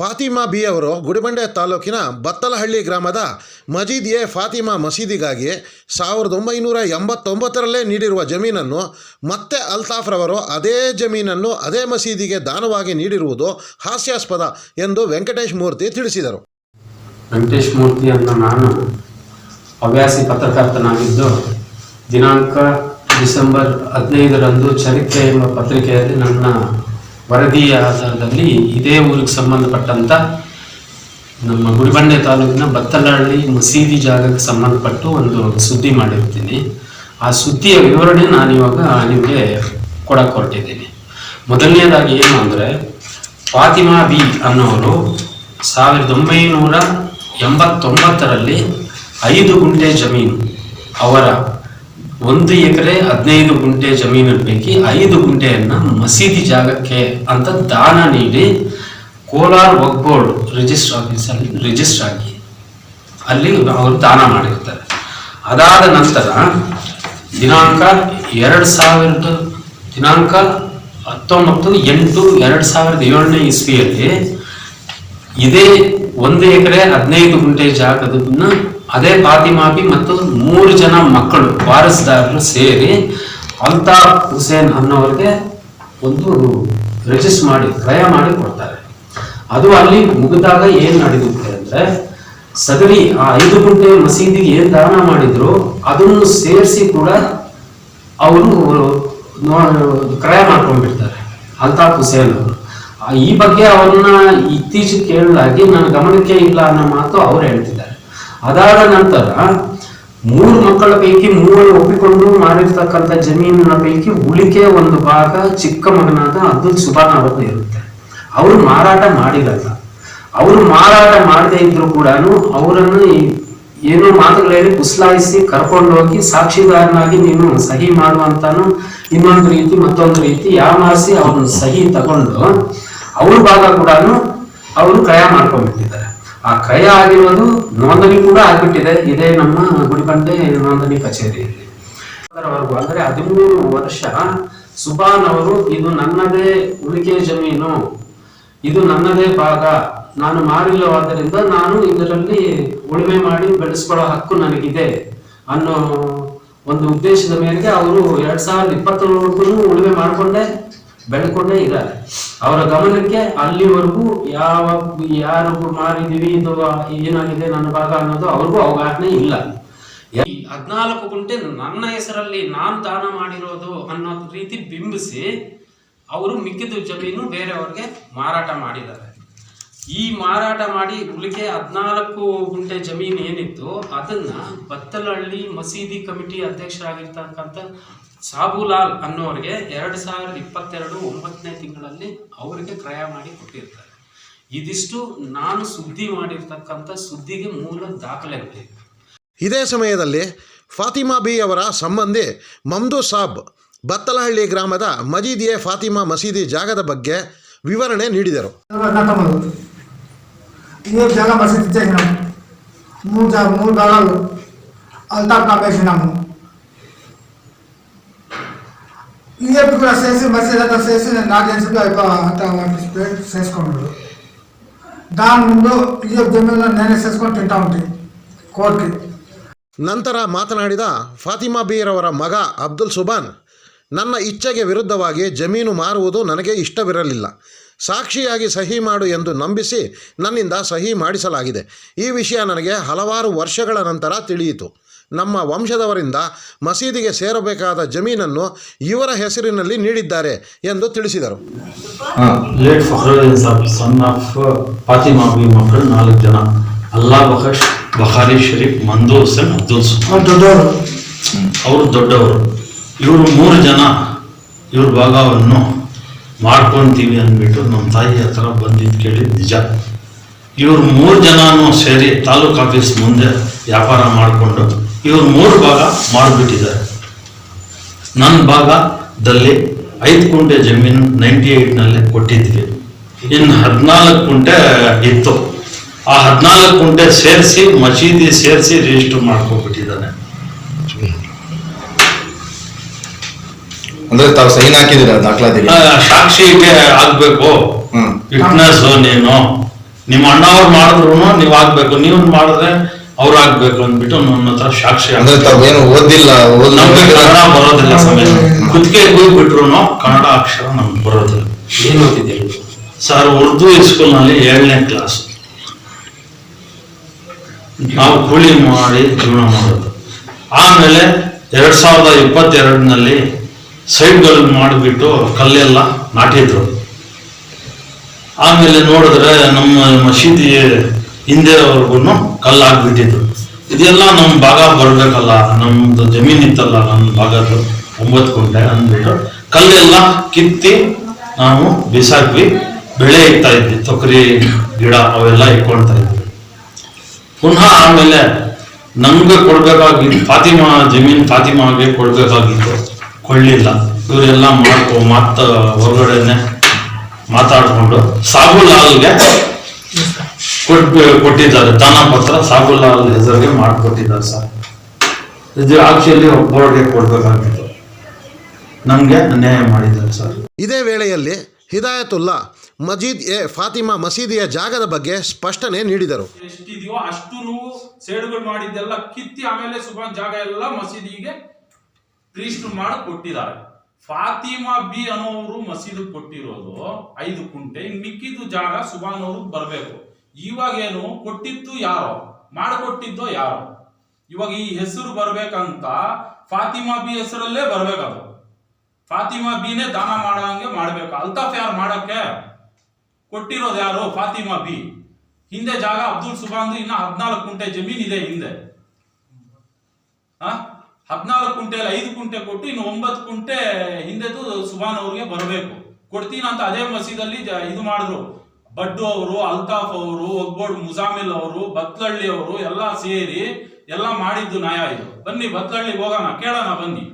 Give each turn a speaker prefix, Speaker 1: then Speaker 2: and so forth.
Speaker 1: Fatima B ಅವರು ಗುಡಿಬಂಡೆ ತಾಲೂಕಿನ ಬತ್ತಲಹಳ್ಳಿ ಗ್ರಾಮದ ಮಜೀದ್ ಎ ಫಾತಿಮಾ ಮಸೀದಿಗಾಗಿ ಸಾವಿರದ ಒಂಬೈನೂರ ಎಂಬತ್ತೊಂಬತ್ತರಲ್ಲೇ ನೀಡಿರುವ ಜಮೀನನ್ನು ಮತ್ತೆ ಅಲ್ತಾಫ್ರವರು ಅದೇ ಜಮೀನನ್ನು ಅದೇ ಮಸೀದಿಗೆ ದಾನವಾಗಿ ನೀಡಿರುವುದು ಹಾಸ್ಯಾಸ್ಪದ ಎಂದು ವೆಂಕಟೇಶ್ ಮೂರ್ತಿ ತಿಳಿಸಿದರು.
Speaker 2: ವೆಂಕಟೇಶ್ ಮೂರ್ತಿ ನಾನು ಹವ್ಯಾಸಿ ಪತ್ರಕರ್ತನಾಗಿದ್ದು, ದಿನಾಂಕ ಡಿಸೆಂಬರ್ ಹದಿನೈದರಂದು ಚರಿತ್ರೆ ಎಂಬ ಪತ್ರಿಕೆಯಲ್ಲಿ ನನ್ನ ವರದಿಯ ಆಧಾರದಲ್ಲಿ ಇದೇ ಊರಿಗೆ ಸಂಬಂಧಪಟ್ಟಂಥ ನಮ್ಮ ಗುಡಿಬಂಡೆ ತಾಲೂಕಿನ ಬತ್ತಲಹಳ್ಳಿ ಮಸೀದಿ ಜಾಗಕ್ಕೆ ಸಂಬಂಧಪಟ್ಟು ಒಂದು ಸುದ್ದಿ ಮಾಡಿರ್ತೀನಿ. ಆ ಸುದ್ದಿಯ ವಿವರಣೆ ನಾನು ಇವಾಗ ನಿಮಗೆ ಕೊಡಕ್ಕೆ ಹೊರಟಿದ್ದೀನಿ ಮೊದಲನೇದಾಗಿ ಏನು ಅಂದರೆ, ಫಾತಿಮಾ ಬಿ ಅನ್ನೋರು ಸಾವಿರದ ಒಂಬೈನೂರ ಎಂಬತ್ತೊಂಬತ್ತರಲ್ಲಿ ಐದು ಗುಂಟೆ ಜಮೀನು ಅವರ ಒಂದು ಎಕರೆ ಹದಿನೈದು ಗುಂಟೆ ಜಮೀನು ಪೈಕಿ ಐದು ಗುಂಟೆಯನ್ನು ಮಸೀದಿ ಜಾಗಕ್ಕೆ ಅಂತ ದಾನ ನೀಡಿ ಕೋಲಾರ ವಕ್ ಬೋರ್ಡ್ ರಿಜಿಸ್ಟರ್ ಆಫೀಸಲ್ಲಿ ರಿಜಿಸ್ಟರ್ ಆಗಿ ಅಲ್ಲಿ ಅವರು ದಾನ ಮಾಡಿರ್ತಾರೆ. ಅದಾದ ನಂತರ ದಿನಾಂಕ ಎರಡು ಸಾವಿರದ ದಿನಾಂಕ ಹತ್ತೊಂಬತ್ತು ಎಂಟು ಎರಡು ಸಾವಿರದ ಏಳನೇ ಇಸ್ವಿಯಲ್ಲಿ ಇದೇ ಒಂದು ಎಕರೆ ಹದಿನೈದು ಗುಂಟೆ ಜಾಗದನ್ನ ಅದೇ ಫಾತಿಮಾಬಿ ಮತ್ತು ಮೂರು ಜನ ಮಕ್ಕಳು, ವಾರಸುದಾರರು ಸೇರಿ ಅಲ್ತಾಫ್ ಹುಸೇನ್ ಅನ್ನೋರಿಗೆ ಒಂದು ರಿಜಿಸ್ಟರ್ ಮಾಡಿ, ಕ್ರಯ ಮಾಡಿ ಕೊಡ್ತಾರೆ. ಅದು ಅಲ್ಲಿ ಮುಗಿದಾಗ ಏನ್ ನಡೆಯುತ್ತೆ ಅಂದ್ರೆ ಸದರಿ ಆ ಐದು ಗುಂಟೆ ಮಸೀದಿಗೆ ಏನ್ ದಾನ ಮಾಡಿದ್ರು, ಅದನ್ನು ಸೇರಿಸಿ ಕೂಡ ಅವರು ಕ್ರಯ ಮಾಡ್ಕೊಂಡ್ಬಿಡ್ತಾರೆ. ಅಲ್ತಾಫ್ ಹುಸೇನ್ ಈ ಬಗ್ಗೆ ಅವ್ರನ್ನ ಇತ್ತೀಚೆಗೆ ಕೇಳಲಾಗಿ ನನ್ನ ಗಮನಕ್ಕೆ ಇಲ್ಲ ಅನ್ನೋ ಮಾತು ಅವ್ರು ಹೇಳ್ತಿದ್ದಾರೆ. ಅದಾದ ನಂತರ ಮೂರು ಮಕ್ಕಳ ಪೈಕಿ ಮೂವರು ಒಪ್ಪಿಕೊಂಡು ಮಾಡಿರ್ತಕ್ಕಂಥ ಜಮೀನಿನ ಪೈಕಿ ಉಳಿಕೆ ಒಂದು ಭಾಗ ಚಿಕ್ಕ ಮಗನಾದ ಅಬ್ದುಲ್ ಸುಬಾನ್ ಇರುತ್ತೆ. ಅವರು ಮಾರಾಟ ಮಾಡಿರಲ್ಲ. ಅವರು ಮಾರಾಟ ಮಾಡದೇ ಇದ್ರು ಕೂಡ ಅವರನ್ನು ಏನೋ ಮಾತುಗಳು ಹೇಳಿ ಪುಸ್ಲಾಯಿಸಿ ಕರ್ಕೊಂಡು ಹೋಗಿ ಸಾಕ್ಷಿದಾರನಾಗಿ ನೀನು ಸಹಿ ಮಾಡುವಂತಾನು ಇನ್ನೊಂದು ರೀತಿ ಮತ್ತೊಂದು ರೀತಿ ಯಾಮಾರಿಸಿ ಅವ್ರನ್ನ ಸಹಿ ತಗೊಂಡು ಅವ್ರ ಭಾಗ ಕೂಡ ಅವರು ಕ್ರಯ ಮಾಡ್ಕೊಂಡ್ಬಿಟ್ಟಿದ್ದಾರೆ. ಆ ಕ್ರಯ ಆಗಿರೋದು ನೋಂದಣಿ ಕೂಡ ಆಗ್ಬಿಟ್ಟಿದೆ. ಇದೇ ನಮ್ಮ ಗುಡಿಬಂಡೆ ನೋಂದಣಿ ಕಚೇರಿಯಲ್ಲಿ ಅದರವರೆಗೂ ಅಂದ್ರೆ ಹದಿಮೂರು ವರ್ಷ ಸುಬಾನ್ ಅವರು, ಇದು ನನ್ನದೇ ಉಳಿಕೆ ಜಮೀನು, ಇದು ನನ್ನದೇ ಭಾಗ, ನಾನು ಮಾಡಿಲ್ಲವಾದ್ದರಿಂದ ನಾನು ಇದರಲ್ಲಿ ಉಳುಮೆ ಮಾಡಿ ಬೆಳೆಸ್ಕೊಳ್ಳೋ ಹಕ್ಕು ನನಗಿದೆ ಅನ್ನೋ ಒಂದು ಉದ್ದೇಶದ ಮೇರೆಗೆ ಅವರು ಎರಡ್ ಸಾವಿರದ ಇಪ್ಪತ್ತರವರೆಗೂ ಉಳುಮೆ ಮಾಡಿಕೊಂಡೇ ಬೆಳ್ಕೊಂಡೇ ಇದ್ದಾರೆ. ಅವರ ಗಮನಕ್ಕೆ ಅಲ್ಲಿವರೆಗೂ ಯಾವ ಯಾರು ಮಾರಿದೀವಿ ಅಥವಾ ಏನಾಗಿದೆ ನನ್ನ ಭಾಗ ಅನ್ನೋದು ಅವ್ರಿಗೂ ಅವಗಾಹನೆ ಇಲ್ಲ. ಈ ಹದ್ನಾಲ್ಕು ಗುಂಟೆ ನನ್ನ ಹೆಸರಲ್ಲಿ ನಾನು ದಾನ ಮಾಡಿರೋದು ಅನ್ನೋ ರೀತಿ ಬಿಂಬಿಸಿ ಅವರು ಮಿಕ್ಕಿದ ಜಮೀನು ಬೇರೆಯವ್ರಿಗೆ ಮಾರಾಟ ಮಾಡಿದ್ದಾರೆ. ಈ ಮಾರಾಟ ಮಾಡಿ ಉಳಿಕೆ ಹದಿನಾಲ್ಕು ಗುಂಟೆ ಜಮೀನು ಏನಿತ್ತು ಅದನ್ನ ಬತ್ತಲಹಳ್ಳಿ ಮಸೀದಿ ಕಮಿಟಿ ಅಧ್ಯಕ್ಷರಾಗಿರ್ತಕ್ಕಂಥ ಸಾಬುಲಾಲ್ ಅನ್ನೋರಿಗೆ ಎರಡು ಸಾವಿರದ ಇಪ್ಪತ್ತೆರಡು ಒಂಬತ್ತನೇ ತಿಂಗಳಲ್ಲಿ ಅವರಿಗೆ ಕ್ರಯ ಮಾಡಿ ಕೊಟ್ಟಿರ್ತಾರೆ. ಇದಿಷ್ಟು ನಾನು ಸುದ್ದಿ ಮಾಡಿರ್ತಕ್ಕಂಥ ಸುದ್ದಿಗೆ ಮೂಲ ದಾಖಲೆಗಳಿವೆ
Speaker 1: ಇದೇ ಸಮಯದಲ್ಲಿ ಫಾತಿಮಾ ಬಿ ಅವರ ಸಂಬಂಧಿ ಮಮ್ದು ಸಾಬ್ ಬತ್ತಲಹಳ್ಳಿ ಗ್ರಾಮದ ಮಜೀದಿಯೇ ಫಾತಿಮಾ ಮಸೀದಿ ಜಾಗದ ಬಗ್ಗೆ ವಿವರಣೆ ನೀಡಿದರು.
Speaker 3: నమ్మదు ఇదే జాగా మసీద్ ఇచ్చేసినాము మూడు జా- మూడు భాగాలు అల్తాఫ్ కాపేసినాము ఇదే కూడా చేసి మసీద్ అంతా చేసి నాకు తెలిసి అంతా చేసుకున్నాడు దాని ముందు ఇదే జమీన్లో నేనే చేసుకొని తింటా ఉంటాయి కోర్టుకి
Speaker 1: ನಂತರ ಮಾತನಾಡಿದ ಫಾತಿಮಾ ಬೀರವರ ಮಗ ಅಬ್ದುಲ್ ಸುಬಾನ್ ನನ್ನ ಇಚ್ಛೆಗೆ ವಿರುದ್ಧವಾಗಿ ಜಮೀನು ಮಾರುವುದು ನನಗೆ ಇಷ್ಟವಿರಲಿಲ್ಲ ಸಾಕ್ಷಿಯಾಗಿ ಸಹಿ ಮಾಡು ಎಂದು ನಂಬಿಸಿ ನನ್ನಿಂದ ಸಹಿ ಮಾಡಿಸಲಾಗಿದೆ. ಈ ವಿಷಯ ನನಗೆ ಹಲವಾರು ವರ್ಷಗಳ ನಂತರ ತಿಳಿಯಿತು. ನಮ್ಮ ವಂಶದವರಿಂದ ಮಸೀದಿಗೆ ಸೇರಬೇಕಾದ ಜಮೀನನ್ನು ಇವರ ಹೆಸರಿನಲ್ಲಿ ನೀಡಿದ್ದಾರೆ ಎಂದು ತಿಳಿಸಿದರು.
Speaker 4: Late Saab son of Fatima Bi ಮಕ್ಕಳು ನಾಲ್ಕು ಜನ. ಅಲ್ಲಾ ಬಖಶ್ ಬಖಾರಿ ಶರೀಫ್ ಅಬ್ದುಲ್
Speaker 3: ದೊಡ್ಡವರು.
Speaker 4: ಅವರು ದೊಡ್ಡವರು. ಇವರು ಮೂರು ಜನ ಇವ್ರ ಭಾಗವನ್ನು ಮಾಡ್ಕೊಂತೀವಿ ಅಂದ್ಬಿಟ್ಟು ನಮ್ಮ ತಾಯಿ ಹತ್ರ ಬಂದಿದ್ದು ಕೇಳಿದ್ದು ನಿಜ. ಇವರು ಮೂರು ಜನನೂ ಸೇರಿ ತಾಲೂಕು ಆಫೀಸ್ ಮುಂದೆ ವ್ಯಾಪಾರ ಮಾಡಿಕೊಂಡು ಇವರು ಮೂರು ಭಾಗ ಮಾಡಿಬಿಟ್ಟಿದ್ದಾರೆ. ನನ್ನ ಭಾಗದಲ್ಲಿ ಐದು ಕುಂಟೆ ಜಮೀನು ನೈಂಟಿ ಏಯ್ಟ್ನಲ್ಲೇ ಕೊಟ್ಟಿದ್ವಿ. ಇನ್ನು ಹದಿನಾಲ್ಕು ಕುಂಟೆ ಇತ್ತು. ಆ ಹದಿನಾಲ್ಕು ಕುಂಟೆ ಸೇರಿಸಿ ಮಸೀದಿ ಸೇರಿಸಿ ರಿಜಿಸ್ಟರ್ ಮಾಡ್ಕೊಂಡ್ಬಿಟ್ಟಿದ್ದಾನೆ.
Speaker 5: ಅಂದ್ರೆ ತಾವು ಸೈನ್ ಹಾಕಿದಿರ ದಾಖಲಾತಿ
Speaker 4: ಸಾಕ್ಷಿ ಸಾಕ್ಷಿಗೆ ಆಗ್ಬೇಕು. ವಿಟ್ನೆಸ್ ನೀನು. ನಿಮ್ಮ ಅಣ್ಣವ್ರು ಮಾಡಿದ್ರು ನೀವು ಆಗ್ಬೇಕು. ನೀವು ಮಾಡಿದ್ರೆ ಅವ್ರು ಆಗ್ಬೇಕು ಅಂದ್ಬಿಟ್ಟು ನನ್ನ ಹತ್ರ ಸಾಕ್ಷಿ
Speaker 5: ಅಂದ್ರೆ
Speaker 4: ತಾವ್
Speaker 5: ಏನು ಓದಿಲ್ಲ ಓದ್-
Speaker 4: ನಮ್ಗೆ ಕನ್ನಡ ಬರೋದಿಲ್ಲ ಸಮಯ ಕುತ್ತಿಗೆ ಹೋಗ್ಬಿಟ್ರು ಕನ್ನಡ ಅಕ್ಷರ ನಮ್ಗೆ ಬರೋದಿಲ್ಲ.
Speaker 2: ಏನು ಓದಿದ್ದೀರಿ?
Speaker 4: ಸರ್ ಉರ್ದು ಸ್ಕೂಲ್ನಲ್ಲಿ ಏಳನೇ ಕ್ಲಾಸ್. ನಾವು ಕೂಲಿ ಮಾಡಿ ಜೀವನ ಮಾಡೋದು. ಆಮೇಲೆ ಎರಡ್ ಸಾವಿರದ ಇಪ್ಪತ್ತೆರಡನಲ್ಲಿ ಸೈಡ್ಗಳು ಮಾಡಿಬಿಟ್ಟು ಕಲ್ಲೆಲ್ಲ ನಾಟಿದ್ರು. ಆಮೇಲೆ ನೋಡಿದ್ರೆ ನಮ್ಮ ಮಸೀದಿ ಹಿಂದೆವರೆಗೂ ಕಲ್ಲು ಹಾಕ್ಬಿಟ್ಟಿದ್ರು ಇದೆಲ್ಲ ನಮ್ಮ ಭಾಗ ಬರಬೇಕಲ್ಲ ನಮ್ಮದು ಜಮೀನ್ ಇತ್ತಲ್ಲ, ನಮ್ಮ ಭಾಗದ್ದು ಒಂಬತ್ತು ಗುಂಟೆ ಅಂದ್ಬಿಟ್ಟು ಕಲ್ಲೆಲ್ಲ ಕಿತ್ತಿ ನಾವು ಬಿಸಾಕ್ವಿ. ಬೆಳೆ ಇಕ್ತಾ ಇದ್ವಿ, ತೊಗರಿ, ಗಿಡ ಅವೆಲ್ಲ ಇಟ್ಕೊಳ್ತಾ ಇದ್ವಿ. ಪುನಃ ಆಮೇಲೆ ನಮ್ಗೆ ಕೊಡ್ಬೇಕಾಗಿದ್ದು ಫಾತಿಮಾ, ಜಮೀನ್ ಫಾತಿಮಾಗೆ ಕೊಡ್ಬೇಕಾಗಿತ್ತು. ಕೊಳ್ಳಿಲ್ಲ. ಇವರೆಲ್ಲ ಮಾಡ್ಕೊ ಮಾತ ಹೊರಗಡೆನೆ ಮಾತಾಡ್ಕೊಂಡು. ಸಾಬುಲಾಲ್ಗೆ ಕೊಟ್ಟು ಕೊಟ್ಟಿದ್ದಾರೆ. ದಾನ ಪತ್ರ ಸಾಬುಲಾಲ್ ಹೆಸರಿಗೆ ಮಾಡಿಕೊಟ್ಟಿದ್ದಾರೆ ಸರ್. ಇದು ಆಕ್ಚುಲಿ ಒಬ್ಬರಿಗೆ ಕೊಡ್ಬೇಕಾಗಿತ್ತು. ನಮ್ಗೆ ಅನ್ಯಾಯ ಮಾಡಿದ್ದಾರೆ ಸರ್.
Speaker 1: ಇದೇ ವೇಳೆಯಲ್ಲಿ ಹಿದಾಯತುಲ್ಲಾ ಮಜೀದ್ ಎ ಫಾತಿಮಾ ಮಸೀದಿಯ ಜಾಗದ ಬಗ್ಗೆ ಸ್ಪಷ್ಟನೆ ನೀಡಿದರು.
Speaker 6: ಎಷ್ಟಿದೆಯೋ ಅಷ್ಟು ಸೇಡುಗಳು ಮಾಡಿದ್ದೆಲ್ಲ ಕಿತ್ತಿ ಆಮೇಲೆ ಸುಮಾರು ಜಾಗ ಎಲ್ಲ ಮಸೀದಿಗೆ ಪ್ರೀಸ್ಟ್ ಮಾಡಿ ಕೊಟ್ಟಿದ್ದಾರೆ. ಫಾತಿಮಾ ಬಿ ಅನ್ನೋರು ಮಸೀದಿ ಕೊಟ್ಟಿರೋದು ಐದು ಕುಂಟೆ ಮಿಕ್ಕಿದ್ದು ಜಾಗ ಸುಬಾನ್ ಅವ್ರಿಗೆ ಬರಬೇಕು. ಇವಾಗ ಏನು, ಕೊಟ್ಟಿದ್ದು ಯಾರೋ? ಮಾಡಿಕೊಟ್ಟಿದ್ದೋ ಯಾರೋ? ಇವಾಗ ಈ ಹೆಸರು ಬರ್ಬೇಕಂತ ಫಾತಿಮಾ ಬಿ ಹೆಸರಲ್ಲೇ ಬರ್ಬೇಕದು. ಫಾತಿಮಾ ಬಿನೇ ದಾನ ಮಾಡಂಗೆ ಮಾಡ್ಬೇಕು. ಅಲ್ತಾಫ್ ಯಾರು ಮಾಡಕ್ಕೆ? ಕೊಟ್ಟಿರೋದು ಯಾರು? ಫಾತಿಮಾ ಬಿ. ಹಿಂದೆ ಜಾಗ ಅಬ್ದುಲ್ ಸುಬಾನ್ ಇನ್ನ ಹದಿನಾಲ್ಕು ಕುಂಟೆ ಜಮೀನ್ ಇದೆ ಹಿಂದೆ. ಹದಿನಾಲ್ಕು ಕುಂಟೆಯಲ್ಲಿ ಐದು ಕುಂಟೆ ಕೊಟ್ಟು ಇನ್ನು ಒಂಬತ್ತು ಕುಂಟೆ ಹಿಂದೆದು ಸುಬಾನ್ ಅವ್ರಿಗೆ ಬರಬೇಕು. ಕೊಡ್ತೀನಿ ಅಂತ ಅದೇ ಮಸೀದಲ್ಲಿ ಇದು ಮಾಡಿದ್ರು. ಬಡ್ಡು ಅವರು, ಅಲ್ತಾಫ್ ಅವರು ಒಗ್ಬೋಡ್ ಮುಜಾಮಿಲ್ ಅವರು ಬತ್ಲಳ್ಳಿ ಅವರು ಎಲ್ಲ ಸೇರಿ ಎಲ್ಲ ಮಾಡಿದ್ದು ನ್ಯಾಯ ಇದು. ಬನ್ನಿ ಬತ್ಲಳ್ಳಿಗೆ ಹೋಗೋಣ, ಕೇಳೋಣ ಬನ್ನಿ.